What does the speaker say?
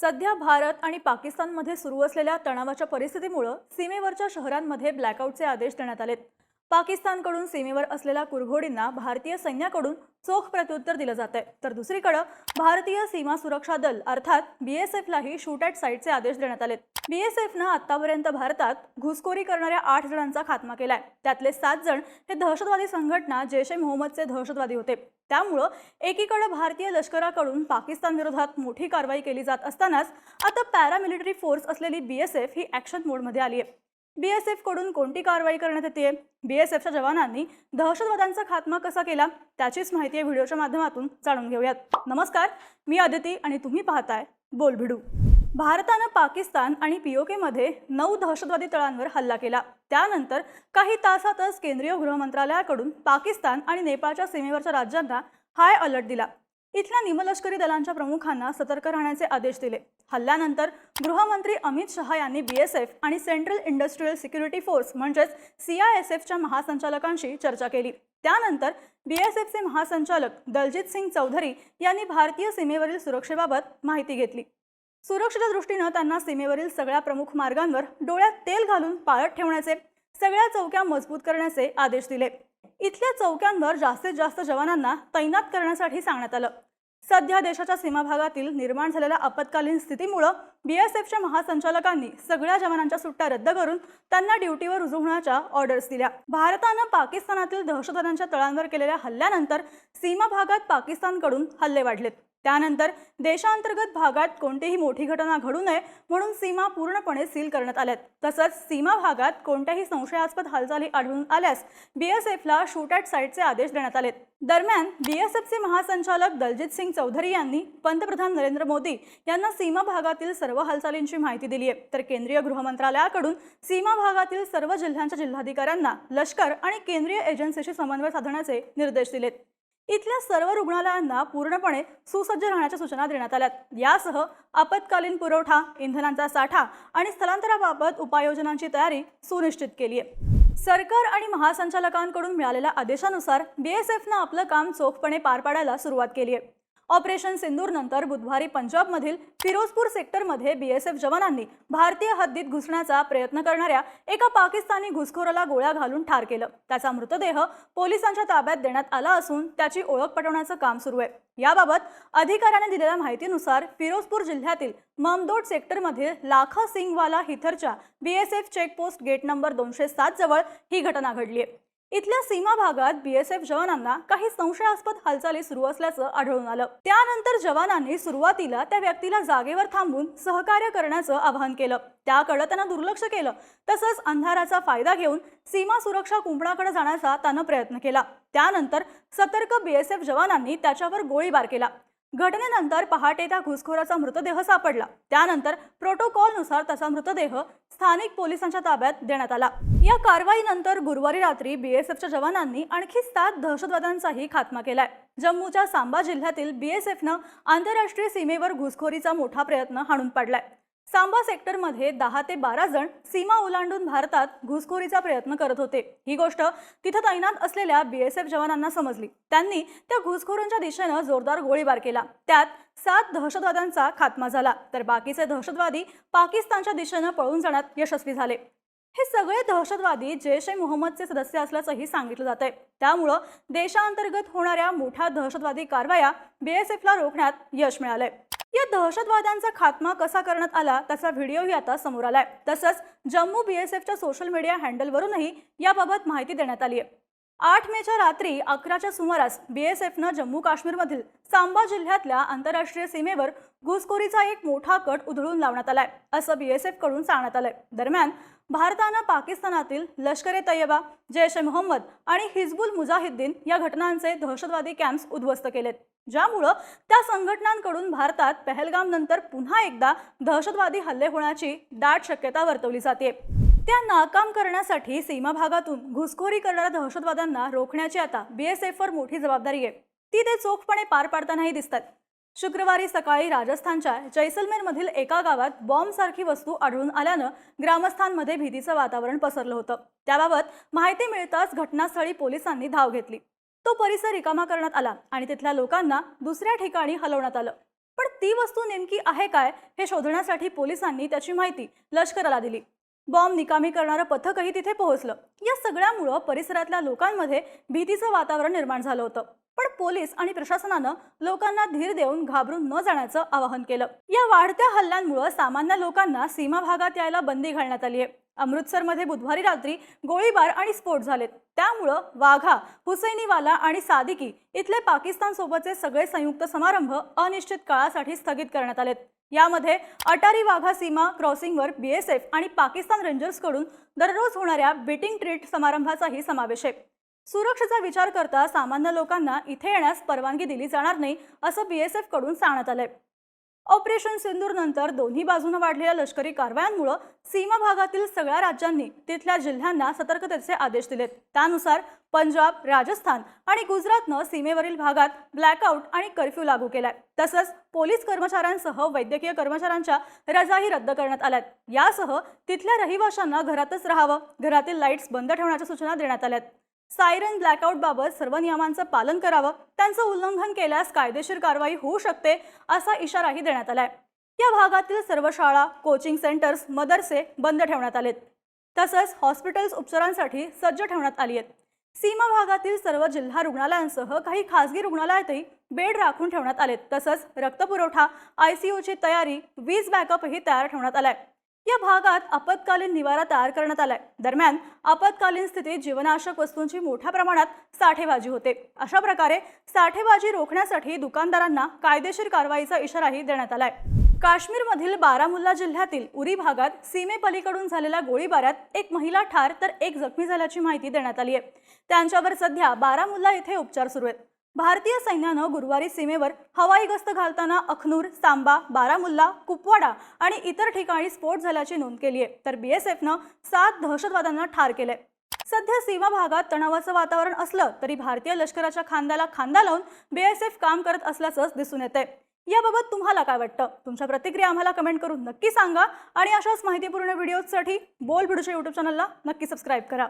सध्या भारत आणि पाकिस्तानमध्ये सुरू असलेल्या तणावाच्या परिस्थितीमुळं सीमेवरच्या शहरांमध्ये ब्लॅकआउटचे आदेश देण्यात आलेत. पाकिस्तानकडून सीमेवर असलेल्या कुरघोडींना भारतीय सैन्याकडून चोख प्रत्युत्तर दिलं जात आहे तर दुसरीकडं भारतीय सीमा सुरक्षा दल अर्थात बीएसएफलाही शूट ॲट साईटचे आदेश देण्यात आलेत. बीएसएफनं आतापर्यंत भारतात घुसखोरी करणाऱ्या आठ जणांचा खात्मा केलाय. त्यातले सात जण हे दहशतवादी संघटना जैश ए मोहम्मदचे दहशतवादी होते. त्यामुळं एकीकडे भारतीय लष्कराकडून पाकिस्तान विरोधात मोठी कारवाई केली जात असतानाच आता पॅरामिलिटरी फोर्स असलेली बीएसएफ ही ॲक्शन मोडमध्ये आली आहे बीएसएफकडून कोणती कारवाई करण्यात येते बीएसएफच्या जवानांनी दहशतवाद्यांचा खात्मा कसा केला? त्याचीच माहिती या व्हिडिओच्या माध्यमातून जाणून घेऊयात. नमस्कार मी आदिती आणि तुम्ही पाहताय बोलभिडू. भारतानं पाकिस्तान आणि पीओकेमध्ये नऊ दहशतवादी तळांवर हल्ला केला. त्यानंतर काही तासातच केंद्रीय गृह मंत्रालयाकडून पाकिस्तान आणि नेपाळच्या सीमेवरच्या राज्यांना हाय अलर्ट दिला. इथल्या निमलष्करी दलांच्या प्रमुखांना सतर्क राहण्याचे आदेश दिले. हल्ल्यानंतर गृहमंत्री अमित शहा यांनी बीएसएफ आणि सेंट्रल इंडस्ट्रीयल सिक्युरिटी फोर्स म्हणजेच सीआयएसएफच्या महासंचालकांशी चर्चा केली. त्यानंतर बीएसएफचे महासंचालक दलजित सिंग चौधरी यांनी भारतीय सीमेवरील सुरक्षेबाबत माहिती घेतली. सुरक्षेच्या दृष्टीनं त्यांना सीमेवरील सगळ्या प्रमुख मार्गांवर डोळ्यात तेल घालून पाळत ठेवण्याचे सगळ्या चौक्या मजबूत करण्याचे आदेश दिले. इथल्या चौक्यांवर जास्तीत जास्त जवानांना तैनात करण्यासाठी सांगण्यात आलं. सध्या देशाच्या सीमा भागातील निर्माण झालेल्या आपत्कालीन स्थितीमुळं बीएसएफच्या महासंचालकांनी सगळ्या जवानांच्या सुट्ट्या रद्द करून त्यांना ड्युटीवर रुजू होण्याच्या ऑर्डर्स दिल्या. भारतानं पाकिस्तानातील दहशतवाद्यांच्या तळांवर केलेल्या हल्ल्यानंतर सीमा भागात पाकिस्तानकडून हल्ले वाढलेत. त्यानंतर देशांतर्गत भागात कोणतीही मोठी घटना घडू नये म्हणून सीमा पूर्णपणे सील करण्यात आल्यात. तसंच सीमा भागात कोणत्याही संशयास्पद हालचाली आढळून आल्यास बीएसएफला शूट ॲट साईटचे आदेश देण्यात आलेत. दरम्यान बीएसएफचे महासंचालक दलजित सिंग चौधरी यांनी पंतप्रधान नरेंद्र मोदी यांना सीमा भागातील सर्व हालचालींची माहिती दिली आहे तर केंद्रीय गृह मंत्रालयाकडून सीमा भागातील सर्व जिल्ह्यांच्या जिल्हाधिकाऱ्यांना लष्कर आणि केंद्रीय एजन्सीशी समन्वय साधण्याचे निर्देश दिलेत. इथल्या सर्व रुग्णालयांना पूर्णपणे सुसज्ज राहण्याच्या सूचना देण्यात आल्यात. यासह आपत्कालीन पुरवठा इंधनांचा साठा आणि स्थलांतराबाबत उपाययोजनांची तयारी सुनिश्चित केली आहे सरकार आणि महासंचालकांकडून मिळालेल्या आदेशानुसार बीएसएफनं आपलं काम चोखपणे पार पाडायला सुरुवात केली आहे ऑपरेशन सिंदूर नंतर बुधवारी पंजाबमधील फिरोजपूर सेक्टरमध्ये बीएसएफ जवानांनी भारतीय हद्दीत घुसण्याचा प्रयत्न करणाऱ्या एका पाकिस्तानी घुसखोराला गोळ्या घालून ठार केलं. त्याचा मृतदेह पोलिसांच्या ताब्यात देण्यात आला असून त्याची ओळख पटवण्याचं काम सुरू आहे. याबाबत अधिकाऱ्याने दिलेल्या माहितीनुसार फिरोजपूर जिल्ह्यातील ममदोड सेक्टरमध्ये लाखा सिंगवाला हिथरच्या बीएसएफ चेकपोस्ट गेट नंबर दोनशे सात जवळ ही घटना घडली आहे. इथल्या सीमा भागात बीएसएफ जवानांना काही संशयास्पद हालचाली सुरू असल्याचं आढळून आलं. त्यानंतर जवानांनी सुरुवातीला त्या व्यक्तीला जागेवर थांबून सहकार्य करण्याचं आवाहन केलं. त्याकडे त्यानं दुर्लक्ष केलं. तसंच अंधाराचा फायदा घेऊन सीमा सुरक्षा कुंपणाकडे जाण्याचा त्यानं प्रयत्न केला. त्यानंतर सतर्क बीएसएफ जवानांनी त्याच्यावर गोळीबार केला. घटनेनंतर पहाटे त्या घुसखोराचा मृतदेह सापडला. त्यानंतर प्रोटोकॉलनुसार त्याचा मृतदेह स्थानिक पोलिसांच्या ताब्यात देण्यात आला. या कारवाईनंतर गुरुवारी रात्री बीएसएफच्या जवानांनी आणखी सात दहशतवाद्यांचाही खात्मा केलाय. जम्मूच्या सांबा जिल्ह्यातील बीएसएफनं आंतरराष्ट्रीय सीमेवर घुसखोरीचा मोठा प्रयत्न हाणून पाडलाय. सांबा सेक्टरमध्ये दहा ते बारा जण सीमा ओलांडून भारतात घुसखोरीचा प्रयत्न करत होते. ही गोष्ट तिथं तैनात असलेल्या बीएसएफ जवानांना समजली. त्यांनी त्या घुसखोरांच्या दिशेनं जोरदार गोळीबार केला. त्यात सात दहशतवाद्यांचा खात्मा झाला. तर बाकीचे दहशतवादी पाकिस्तानच्या दिशेनं पळून जाण्यात यशस्वी झाले. हे सगळे दहशतवादी जैश ए मोहम्मदचे सदस्य असल्याचंही सांगितलं जात आहे त्यामुळं देशांतर्गत होणाऱ्या मोठ्या दहशतवादी कारवाया बीएसएफला रोखण्यात यश मिळालंय. या दहशतवाद्यांचा खात्मा कसा करण्यात आला त्याचा व्हिडिओही आता समोर आलाय. तसंच जम्मू बीएसएफच्या सोशल मीडिया हँडलवरूनही याबाबत माहिती देण्यात आली आहे आठ मेच्या रात्री अकराच्या सुमारास बीएसएफनं जम्मू काश्मीरमधील सांबा जिल्ह्यातल्या आंतरराष्ट्रीय सीमेवर घुसखोरीचा एक मोठा कट उधळून लावण्यात आलाय असं बीएसएफकडून सांगण्यात आलंय. दरम्यान भारतानं पाकिस्तानातील लष्कर ए तय्यबा जैश ए मोहम्मद आणि हिजबुल मुजाहिद्दीन या घटनांचे दहशतवादी कॅम्प्स उद्ध्वस्त केलेत. ज्यामुळं त्या संघटनांकडून भारतात पहलगाम नंतर पुन्हा एकदा दहशतवादी हल्ले होण्याची दाट शक्यता वर्तवली जाते त्या नाकाम करण्यासाठी सीमा भागातून घुसखोरी करणाऱ्या दहशतवाद्यांना रोखण्याची आता बीएसएफवर मोठी जबाबदारी आहे. ती ते चोखपणे पार पाडतानाही दिसतात. शुक्रवारी सकाळी राजस्थानच्या जैसलमेरमधील एका गावात बॉम्बसारखी वस्तू आढळून आल्यानं ग्रामस्थांमध्ये भीतीचं वातावरण पसरलं होतं. त्याबाबत माहिती मिळताच घटनास्थळी पोलिसांनी धाव घेतली. तो परिसर रिकामा करण्यात आला आणि तिथल्या लोकांना दुसऱ्या ठिकाणी हलवण्यात आलं. पण ती वस्तू नेमकी आहे काय हे शोधण्यासाठी पोलिसांनी त्याची माहिती लष्कराला दिली. बॉम्ब निकामी करणारं पथकही तिथे पोहोचलं. या सगळ्यामुळं परिसरातल्या लोकांमध्ये भीतीचं वातावरण निर्माण झालं होतं. पण पोलीस आणि प्रशासनानं लोकांना धीर देऊन घाबरून न जाण्याचं आवाहन केलं. या वाढत्या हल्ल्यांमुळं सामान्य लोकांना सीमा भागात यायला बंदी घालण्यात आली आहे. अमृतसरमध्ये बुधवारी रात्री गोळीबार आणि स्फोट झालेत. त्यामुळं वाघा हुसैनीवाला आणि सादिकी इथले पाकिस्तान सोबतचे सगळे संयुक्त समारंभ अनिश्चित काळासाठी स्थगित करण्यात आलेत. यामध्ये अटारी वाघा सीमा क्रॉसिंगवर बीएसएफ आणि पाकिस्तान रेंजर्सकडून दररोज होणाऱ्या बीटिंग ट्रीट समारंभाचाही समावेश आहे. सुरक्षेचा विचार करता सामान्य लोकांना इथे येण्यास परवानगी दिली जाणार नाही असं बीएसएफकडून सांगण्यात आलंय. ऑपरेशन सिंदूर नंतर दोन्ही बाजूनं वाढलेल्या लष्करी कारवायांमुळं सीमा भागातील सगळ्या राज्यांनी तिथल्या जिल्ह्यांना सतर्कतेचे आदेश दिलेत. त्यानुसार पंजाब राजस्थान आणि गुजरातनं सीमेवरील भागात ब्लॅकआउट आणि कर्फ्यू लागू केलाय. तसंच पोलीस कर्मचाऱ्यांसह वैद्यकीय कर्मचाऱ्यांच्या रजाही रद्द करण्यात आल्यात. यासह तिथल्या रहिवाशांना घरातच राहावं घरातील लाईट्स बंद ठेवण्याच्या सूचना देण्यात आल्यात. सायरन ब्लॅकआउटबाबत सर्व नियमांचं पालन करावं त्यांचं उल्लंघन केल्यास कायदेशीर कारवाई होऊ शकते असा इशाराही देण्यात आलाय. या भागातील सर्व शाळा कोचिंग सेंटर्स मदरसे बंद ठेवण्यात आलेत. तसंच हॉस्पिटल्स उपचारांसाठी सज्ज ठेवण्यात आली आहेत. सीमा भागातील सर्व जिल्हा रुग्णालयांसह काही खासगी रुग्णालयातही बेड राखून ठेवण्यात आलेत. तसंच रक्तपुरवठा आयसीयूची तयारी वीज बॅकअपही तयार ठेवण्यात आलाय. या भागात आपत्कालीन निवारा तयार करण्यात आलाय. दरम्यान आपत्कालीन स्थितीत जीवनाशक वस्तूंची मोठ्या प्रमाणात साठेबाजी होते. अशा प्रकारे साठेबाजी रोखण्यासाठी दुकानदारांना कायदेशीर कारवाईचा इशाराही देण्यात आलाय. काश्मीरमधील बारामुल्ला जिल्ह्यातील उरी भागात सीमेपलीकडून झालेल्या गोळीबारात एक महिला ठार तर एक जखमी झाल्याची माहिती देण्यात आली आहे. त्यांच्यावर सध्या बारामुल्ला इथे उपचार सुरू आहेत. भारतीय सैन्यानं गुरुवारी सीमेवर हवाई गस्त घालताना अखनूर सांबा बारामुल्ला कुपवाडा आणि इतर ठिकाणी स्फोट झाल्याची नोंद केली आहे. तर बीएसएफनं सात दहशतवाद्यांना ठार केलंय. सध्या सीमा भागात तणावाचं वातावरण असलं तरी भारतीय लष्कराच्या खांद्याला खांदा लावून बीएसएफ काम करत असल्याचंच दिसून येते याबाबत तुम्हाला काय वाटतं? तुमच्या प्रतिक्रिया आम्हाला कमेंट करून नक्की सांगा आणि अशाच माहितीपूर्ण व्हिडिओजसाठी बोल भिडूच्या यूट्यूब चॅनलला नक्की सबस्क्राईब करा.